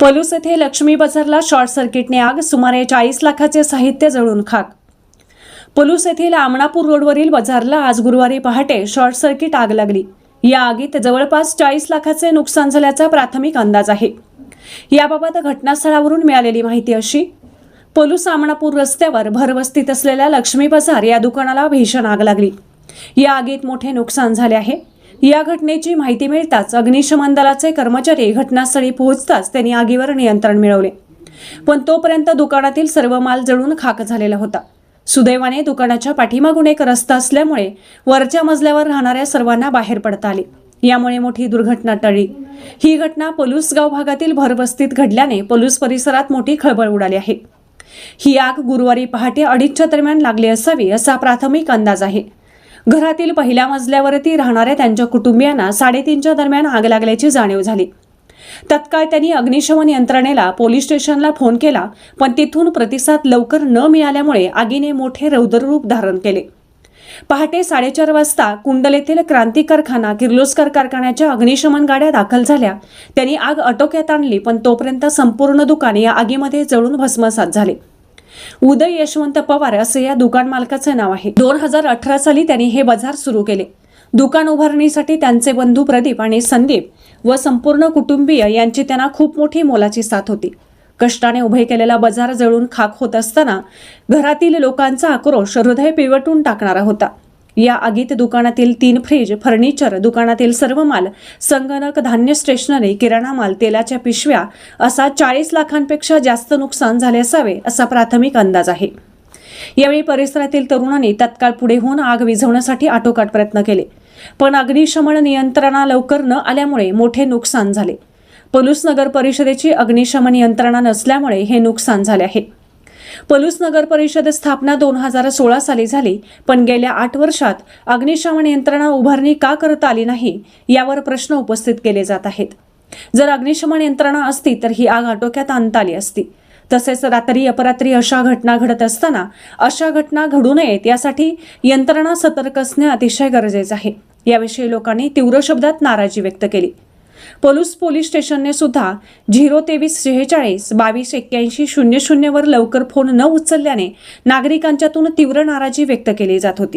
पलूस येथे लक्ष्मी बाजारला शॉर्ट सर्किटने आग सुमारे चाळीस लाखाचे साहित्य जळून खाक. पलूस येथील आमणापूर रोडवरील बाजारला आज गुरुवारी पहाटे शॉर्ट सर्किट आग लागली. या आगीत जवळपास चाळीस लाखाचे नुकसान झाल्याचा प्राथमिक अंदाज आहे. याबाबत घटनास्थळावरून मिळालेली माहिती अशी पलूस आमणापूर रस्त्यावर भरवस्तीत असलेल्या लक्ष्मी बाजार या दुकानाला भीषण आग लागली. या आगीत मोठे नुकसान झाले आहे. या घटनेची माहिती मिळताच अग्निशमन दलाचे कर्मचारी घटनास्थळी पोहोचताच त्यांनी आगीवर नियंत्रण मिळवले. पण तोपर्यंत दुकानातील सर्व माल जळून खाक झालेला होता. सुदैवाने दुकानाच्या पाठीमागून एक रस्ता असल्यामुळे वरच्या मजल्यावर राहणाऱ्या सर्वांना बाहेर पडता आले. यामुळे मोठी दुर्घटना टळली. ही घटना पलूस गाव भागातील भरवस्तीत घडल्याने पलूस परिसरात मोठी खळबळ उडाली आहे. ही आग गुरुवारी पहाटे अडीचच्या दरम्यान लागली असावी असा प्राथमिक अंदाज आहे. घरातील पहिल्या मजल्यावरती राहणाऱ्या त्यांच्या कुटुंबियांना साडेतीनच्या दरम्यान आग लागल्याची जाणीव झाली. तत्काळ त्यांनी अग्निशमन यंत्रणेला पोलीस स्टेशनला फोन केला पण तिथून प्रतिसाद लवकर न मिळाल्यामुळे आगीने मोठे रौद्ररूप धारण केले. पहाटे साडेचार वाजता कुंडल येथील क्रांती कारखाना किर्लोस्कर कारखान्याच्या अग्निशमन गाड्या दाखल झाल्या. त्यांनी आग आटोक्यात आणली पण तोपर्यंत संपूर्ण दुकान या आगीमध्ये जळून भस्मसात झाले. उदय यशवंत पवार असे या दुकान मालकाचे नाव आहे. दोन हजार अठरा साली त्यांनी हे बाजार सुरू केले. दुकान उभारणीसाठी त्यांचे बंधू प्रदीप आणि संदीप व संपूर्ण कुटुंबीय यांची त्यांना खूप मोठी मोलाची साथ होती. कष्टाने उभे केलेला बाजार जळून खाक होत असताना घरातील लोकांचा आक्रोश हृदय पिळवटून टाकणारा होता. या आगीत दुकानातील तीन फ्रीज फर्निचर दुकानातील सर्व माल संगणक धान्य स्टेशनरी किराणा माल तेलाच्या पिशव्या असा चाळीस लाखांपेक्षा जास्त नुकसान झाले असावे असा प्राथमिक अंदाज आहे. यावेळी परिसरातील तरुणांनी तत्काळ पुढे होऊन आग विझवण्यासाठी आटोकाट प्रयत्न केले. पण अग्निशमन नियंत्रणा लवकर न आल्यामुळे मोठे नुकसान झाले. पलूस नगर परिषदेची अग्निशमन यंत्रणा नसल्यामुळे हे नुकसान झाले आहे. पलूस नगर परिषद स्थापना दोन हजार सोळा साली झाली पण गेल्या आठ वर्षात अग्निशमन यंत्रणा उभारणी का करता आली नाही यावर प्रश्न उपस्थित केले जात आहेत. जर अग्निशमन यंत्रणा असती तर ही आग आटोक्यात आणता आली असती. तसेच रात्री अपरात्री अशा घटना घडत असताना अशा घटना घडू नयेत यासाठी यंत्रणा सतर्क असणे अतिशय गरजेचे आहे. याविषयी लोकांनी तीव्र शब्दात नाराजी व्यक्त केली. पलूस पोलीस स्टेशनने सुद्धा झिरो तेवीस शेहेचाळीस बावीस एक्क्याऐंशी शून्य शून्यवर लवकर फोन न उचलल्याने नागरिकांच्यातून तीव्र नाराजी व्यक्त केली जात होती.